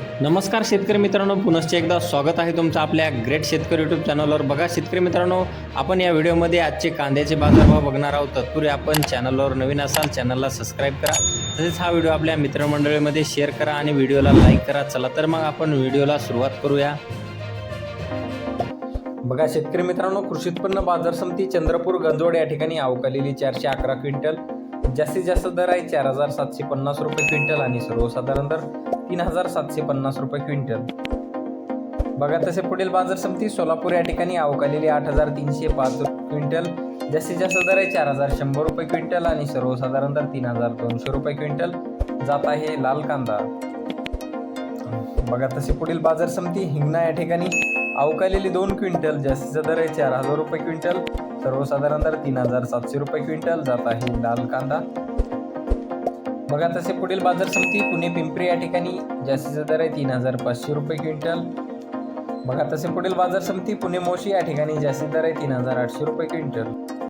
नमस्कार शेतकरी मित्रांनो पुनश्च एकदा स्वागत आहे तुमचं आपल्या ग्रेट शेतकरी यूट्यूब चॅनलवर बघा शेतकरी मित्रांनो आपण या व्हिडिओमध्ये आजचे कांद्याचे बाजारभाव बघणार आहोत. तत्पूर्वी आपण चॅनलवर नवीन असाल चॅनलला सबस्क्राईब करा. तसेच हा व्हिडिओ आपल्या मित्रमंडळीमध्ये शेअर करा आणि व्हिडिओला लाईक करा. चला तर मग आपण व्हिडिओला सुरुवात करूया. बघा शेतकरी मित्रांनो कृषी उत्पन्न बाजार समिती चंद्रपूर गंजोड या ठिकाणी अवकालेली चारशे अकरा क्विंटल. जास्तीत जास्त दर आहे चार हजार सातशे पन्नास रुपये क्विंटल आणि सर्वसाधारण दर तीन हजार सातशे पन्नास रुपये क्विंटल. बघा तसे पुढील बाजार समिती सोलापूर या ठिकाणी अवकालेली आठ हजार तीनशे पाच क्विंटल. जास्तीत जास्त दर आहे चार हजार शंभर रुपये क्विंटल आणि सर्वसाधारण दर तीन हजार दोनशे रुपये क्विंटल. जात आहे लाल कांदा. बघा तसे पुढील बाजार समिती हिंगणा या ठिकाणी अवकालेली दोन क्विंटल. जास्तीचा दर आहे चार हजार रुपये क्विंटल. सर्वसाधारण दर तीन हजार सातशे रुपये क्विंटल. जात आहे लाल कांदा. बघा तसे पुढील बाजार समिती पुणे पिंपरी या ठिकाणी जास्तीचा दर आहे तीन हजार पाचशे रुपये क्विंटल. बघा तसे पुढील बाजार समिती पुणे मोशी या ठिकाणी जास्तीत दर आहे तीन हजार आठशे रुपये क्विंटल.